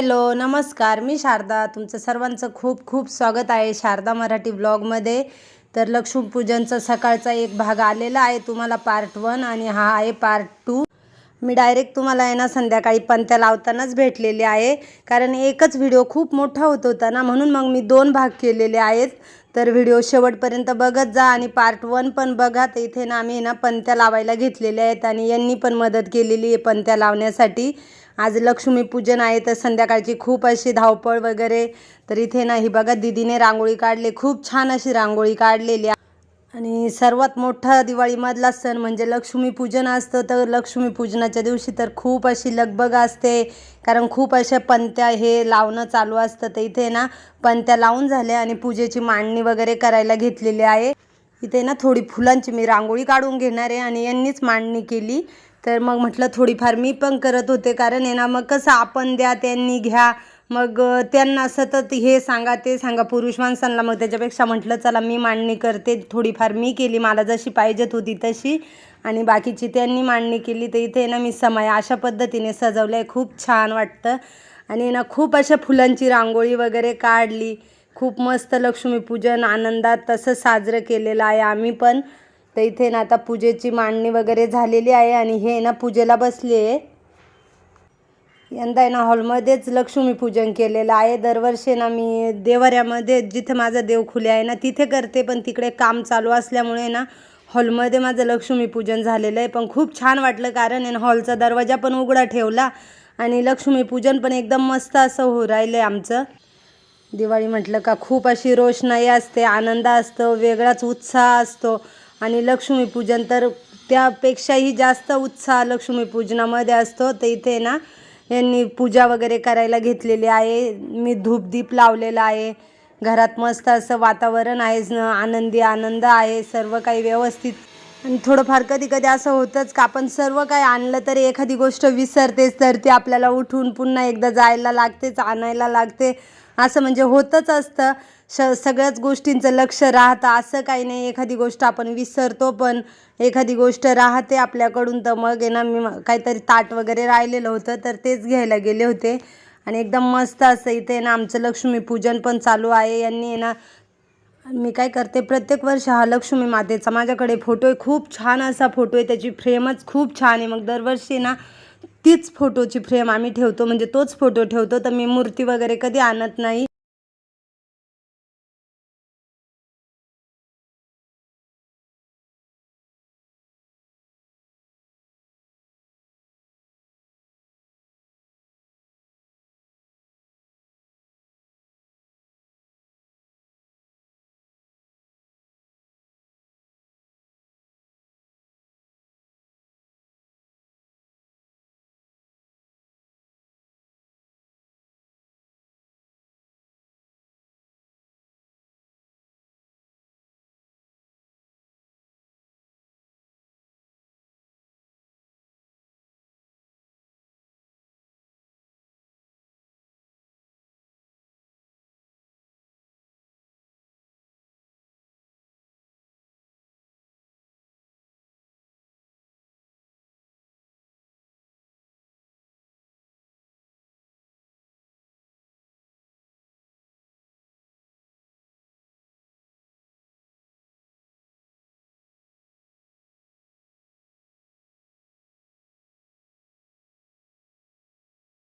Hello नमस्कार. मी शारदा. तुमचं सर्वांचं खूप खूप स्वागत आहे शारदा मराठी ब्लॉगमध्ये तर लक्ष्मीपूजनचा सकाळचा एक भाग आलेला आहे. तुम्हाला पार्ट वन आणि हा आहे पार्ट टू मी डायरेक्ट तुम्हाला आहे ना संध्याकाळी पंत्या लावतानाच भेटलेले आहे. कारण एकच व्हिडिओ खूप मोठा होत होता ना म्हणून मग मी दोन भाग केलेले आहेत. तर व्हिडिओ शेवटपर्यंत बघत जा आणि पार्ट वन पण बघा. तर इथे ना आम्ही ना पंत्या लावायला घेतलेल्या आहेत आणि यांनी पण मदत केलेली आहे पंत्या लावण्यासाठी. आज लक्ष्मीपूजन आहे तर संध्याकाळची खूप अशी धावपळ वगैरे. तर इथे ना ही बघा दिदीने रांगोळी काढली खूप छान अशी रांगोळी काढलेली आहे. आणि सर्वात मोठा दिवाळीमधला सण म्हणजे लक्ष्मीपूजन असतं तर लक्ष्मीपूजनाच्या दिवशी तर खूप अशी लगबग असते. कारण खूप अशा पंत्या हे लावणं चालू असतं तर इथे ना पंत्या लावून झाल्या आणि पूजेची मांडणी वगैरे करायला घेतलेली आहे. इथे ना थोडी फुलांची मी रांगोळी काढून घेणार आहे आणि यांनीच मांडणी केली. तर मग म्हटलं थोडीफार मी पण करत होते कारण आहे ना मग कसं आपण द्या त्यांनी घ्या. मग त्यांना सतत हे सांगा ते सांगा. पुरुष माणसांना मग त्याच्यापेक्षा म्हटलं चला मी मांडणी करते. थोडीफार मी केली मला जशी पाहिजेत होती तशी. आणि बाकीची त्यांनी मांडणी केली. तर इथे ना मी समय अशा पद्धतीने सजवलं आहे खूप छान वाटतं. आणि ना खूप अशा फुलांची रांगोळी वगैरे काढली. खूप मस्त लक्ष्मीपूजन आनंदात तसं साजरं केलेलं आहे आम्ही पण. तर इथे ना आता पूजेची मांडणी वगैरे झालेली आहे आणि हे ना पूजेला बसली आहे. यंदा आहे ना हॉलमध्येच लक्ष्मीपूजन केलेलं आहे. दरवर्षी ना मी देवाऱ्यामध्ये जिथे माझं देवखुले आहे ना तिथे करते पण तिकडे काम चालू असल्यामुळे ना हॉलमध्ये माझं लक्ष्मीपूजन झालेलं आहे. पण खूप छान वाटलं कारण आहे ना हॉलचा दरवाजा पण उघडा ठेवला आणि लक्ष्मीपूजन पण एकदम मस्त असं हो राहिलं आहे आमचं. दिवाळी म्हटलं का खूप अशी रोषणाई असते आनंद असतो वेगळाच उत्साह असतो. आणि लक्ष्मीपूजन तर त्यापेक्षाही जास्त उत्साह लक्ष्मीपूजनामध्ये असतो. तर इथे ना यांनी पूजा वगैरे करायला घेतलेली आहे. मी धूपदीप लावलेला आहे. घरात मस्त असं वातावरण आहे न आनंदी आनंद आहे सर्व काही व्यवस्थित. आणि थोडंफार कधी कधी असं होतंच का आपण सर्व काही आणलं तरी एखादी गोष्ट विसरतेच तर ती आपल्याला उठून पुन्हा एकदा जायला लागतेच आणायला लागते. असं म्हणजे होतच असतं. श सगळ्याच गोष्टींचं लक्ष राहतं. असं काही नाही एखादी गोष्ट आपण विसरतो पण एखादी गोष्ट राहते आपल्याकडून तर मग ना मी काहीतरी ताट वगैरे राहिलेलं होतं तर तेच घ्यायला गेले होते. आणि एकदम मस्त असं इथे ना आमचं लक्ष्मीपूजन पण चालू आहे. यांनी आहे ना मी काय करते प्रत्येक वर्ष हा लक्ष्मी मातेचा माझ्याकडे फोटो आहे. खूप छान असा फोटो आहे. त्याची फ्रेमच खूप छान आहे. मग दरवर्षी ना तीच फोटोची फ्रेम आम्ही ठेवतो. म्हणजे तोच फोटो ठेवतो. तर मी मूर्ती वगैरे कधी आणत नाही.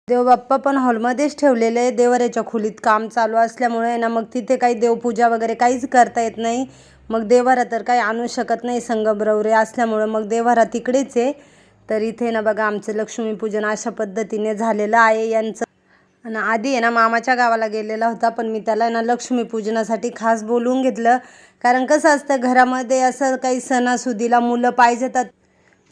देवबाप्पा पण हॉलमध्येच ठेवलेले आहे. देवऱ्याच्या खोलीत काम चालू असल्यामुळे ना मग तिथे काही देवपूजा वगैरे काहीच करता येत नाही. मग देवारा तर काही आणू शकत नाही संगमरवरे असल्यामुळं मग देवारा तिकडेच आहे. तर इथे ना बघा आमचं लक्ष्मीपूजन अशा पद्धतीने झालेलं आहे यांचं. आणि आधी आहे ना मामाच्या गावाला गेलेला होता पण मी त्याला ना लक्ष्मीपूजनासाठी खास बोलवून घेतलं. कारण कसं असतं घरामध्ये असं काही सणासुदीला मुलं पाहिजेतात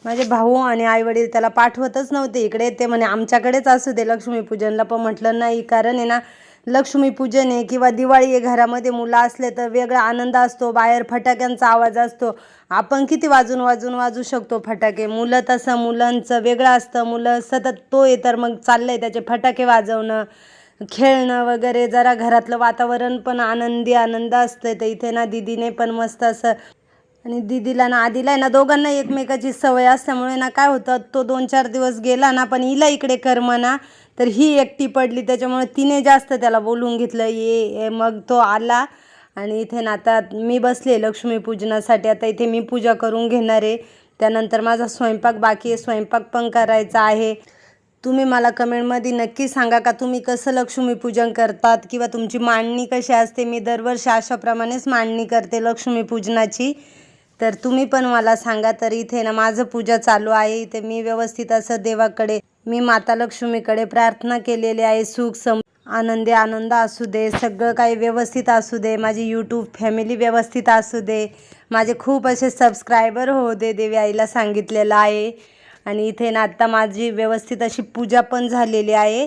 माझे भाऊ आणि आईवडील त्याला पाठवतच नव्हते. इकडे ते म्हणे आमच्याकडेच असू दे लक्ष्मीपूजनला पण म्हटलं नाही कारण आहे ना लक्ष्मीपूजन आहे किंवा दिवाळी आहे घरामध्ये मुलं असले तर वेगळा आनंद असतो बाहेर फटाक्यांचा आवाज असतो. आपण किती वाजून वाजून वाजू शकतो फटाके. मुलं तसं मुलांचं वेगळं असतं. मुलं सतत तो आहे तर मग चाललंय त्याचे फटाके वाजवणं खेळणं वगैरे. जरा घरातलं वातावरण पण आनंदी आनंद असतं तर इथे ना दीदीने पण मस्त असं आणि दिदीला ना आधीला आहे ना दोघांना एकमेकाची सवय असल्यामुळे ना काय होतं तो दोन चार दिवस गेला ना पण हिला इकडे करमना तर ही एकटी पडली त्याच्यामुळे तिने जास्त त्याला बोलून घेतलं ये ये. मग तो आला. आणि इथे ना आता मी बसले लक्ष्मीपूजनासाठी आता इथे मी पूजा करून घेणार आहे. त्यानंतर माझा स्वयंपाक बाकी आहे स्वयंपाक पण करायचा आहे. तुम्ही मला कमेंटमध्ये नक्की सांगा का तुम्ही कसं लक्ष्मीपूजन करतात किंवा तुमची मांडणी कशी असते? मी दरवर्षी अशाप्रमाणेच मांडणी करते लक्ष्मीपूजनाची तर तुम्ही पण मला सांगा तर इथे ना माझं पूजा चालू आहे. इथे मी व्यवस्थित असं देवाकडे मी माता लक्ष्मीकडे प्रार्थना केलेली आहे. सुख सम आनंदी आनंद असू दे सगळं काही व्यवस्थित असू दे. माझी यूट्यूब फॅमिली व्यवस्थित असू दे. माझे खूप असे सबस्क्रायबर होऊ दे देवी आईला सांगितलेलं आहे. आणि इथे ना आत्ता माझी व्यवस्थित अशी पूजा पण झालेली आहे.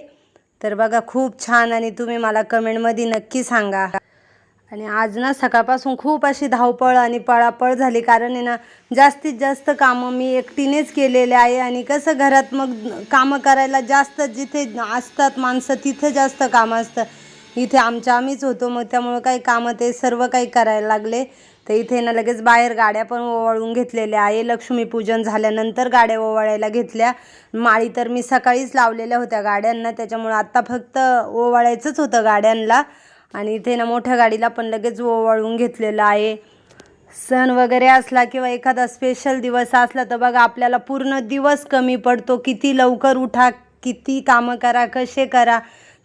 तर बघा खूप छान. आणि तुम्ही मला कमेंटमध्ये नक्की सांगा. आणि आज ना सकाळपासून खूप अशी धावपळ आणि पळापळ झाली. कारण आहे ना जास्तीत जास्त कामं मी एकटीनेच केलेले आहे आणि कसं घरात मग कामं करायला जास्त जिथे असतात माणसं तिथे जास्त कामं असतं. इथे आमच्या आम्हीच होतो मग त्यामुळं काही कामं ते सर्व काही करायला लागले. तर इथे ना लगेच बाहेर गाड्या पण ओवाळून घेतलेल्या आहे. लक्ष्मीपूजन झाल्यानंतर गाड्या ओवाळायला घेतल्या. माळी तर मी सकाळीच लावलेल्या होत्या गाड्यांना त्याच्यामुळं आत्ता फक्त ओवाळायचंच होतं गाड्यांना आणि इथे ना मोठ्या गाडीला पण लगेच ओवाळून घेतलेलं आहे. सण वगैरे असला किंवा एखादा स्पेशल दिवस असला तर बघा आपल्याला पूर्ण दिवस कमी पडतो. किती लवकर उठा किती कामं करा कसे करा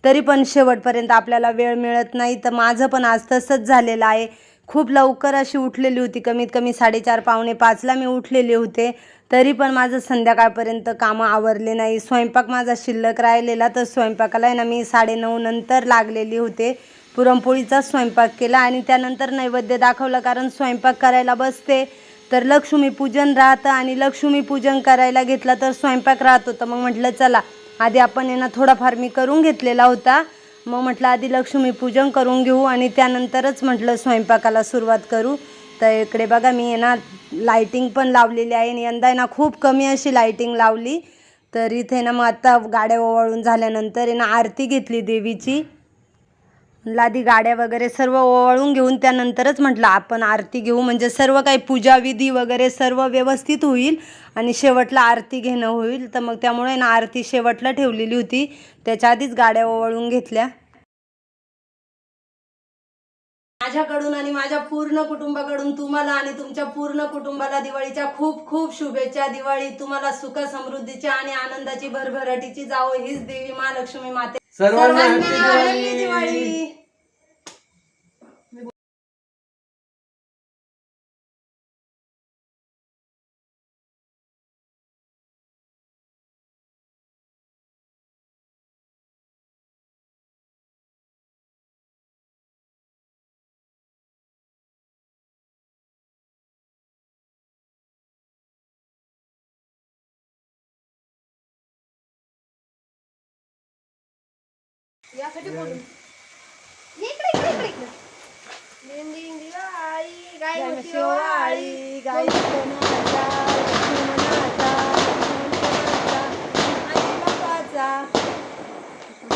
तरी पण शेवटपर्यंत आपल्याला वेळ मिळत नाही. तर माझं पण आज तसंच झालेलं आहे. खूप लवकर अशी उठलेली होती. कमीत कमी साडेचार पावणे पाचला मी उठलेले होते. तरी पण माझं संध्याकाळपर्यंत कामं आवरले नाही. स्वयंपाक माझा शिल्लक राहिलेला तर स्वयंपाकाला आहे ना मी साडेनऊ नंतर लागलेली होते. पुरणपोळीचा स्वयंपाक केला आणि त्यानंतर नैवेद्य दाखवलं कारण स्वयंपाक करायला बसते. तर लक्ष्मीपूजन राहतं आणि लक्ष्मीपूजन करायला घेतलं तर स्वयंपाक राहत. होतं मग म्हटलं चला आधी आपण यांना थोडाफार मी करून घेतलेला होता. मग म्हटलं आधी लक्ष्मीपूजन करून घेऊ आणि त्यानंतरच म्हटलं स्वयंपाकाला सुरुवात करू. तर इकडे बघा मी यांना ना लाईटिंग पण लावलेली आहे आणि यंदा यांना ना खूप कमी अशी लाईटिंग लावली. तर इथे ना मग आता गाड्या ओवाळून झाल्यानंतर यांना आरती घेतली देवीची. लादी आधी गाड्या वगैरे सर्व ओवाळून घेऊन त्यानंतरच म्हटलं आपण आरती घेऊ. म्हणजे सर्व काही पूजाविधी वगैरे सर्व व्यवस्थित होईल आणि शेवटला आरती घेणं होईल. तर मग त्यामुळे ना आरती शेवटला ठेवलेली होती. त्याच्या आधीच गाड्या ओवाळून घेतल्या. माझ्याकडून आणि माझ्या पूर्ण कुटुंबाकडून तुम्हाला आणि तुमच्या पूर्ण कुटुंबाला दिवाळीच्या खूप खूप शुभेच्छा. दिवाळी तुम्हाला सुख समृद्धीच्या आणि आनंदाची भरभराटीची जावो हीच देवी महालक्ष्मी माते सर्वांना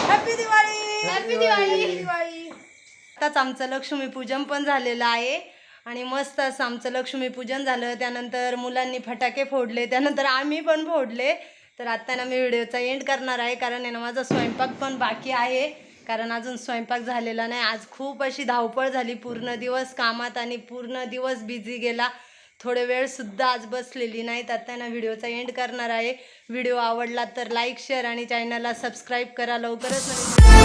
हॅपी हॅपी दिवाळी आताच आमचं लक्ष्मीपूजन पण झालेलं आहे. आणि मस्त असं आमचं लक्ष्मीपूजन झालं. त्यानंतर मुलांनी फटाके फोडले. त्यानंतर आम्ही पण फोडले. तर आत्ता ना मी व्हिडिओचा एंड करणार आहे कारण आहे ना माझा स्वयंपाक पण बाकी आहे. कारण अजून स्वयंपाक झालेला नाही. आज खूप अशी धावपळ झाली. पूर्ण दिवस कामात आणि पूर्ण दिवस बिझी गेला. थोडे वेळसुद्धा आज बसलेली नाहीत. आता ना व्हिडिओचा एंड करणार आहे. व्हिडिओ आवडला तर लाईक शेअर आणि चॅनलला सबस्क्राईब करा लवकरच नवीन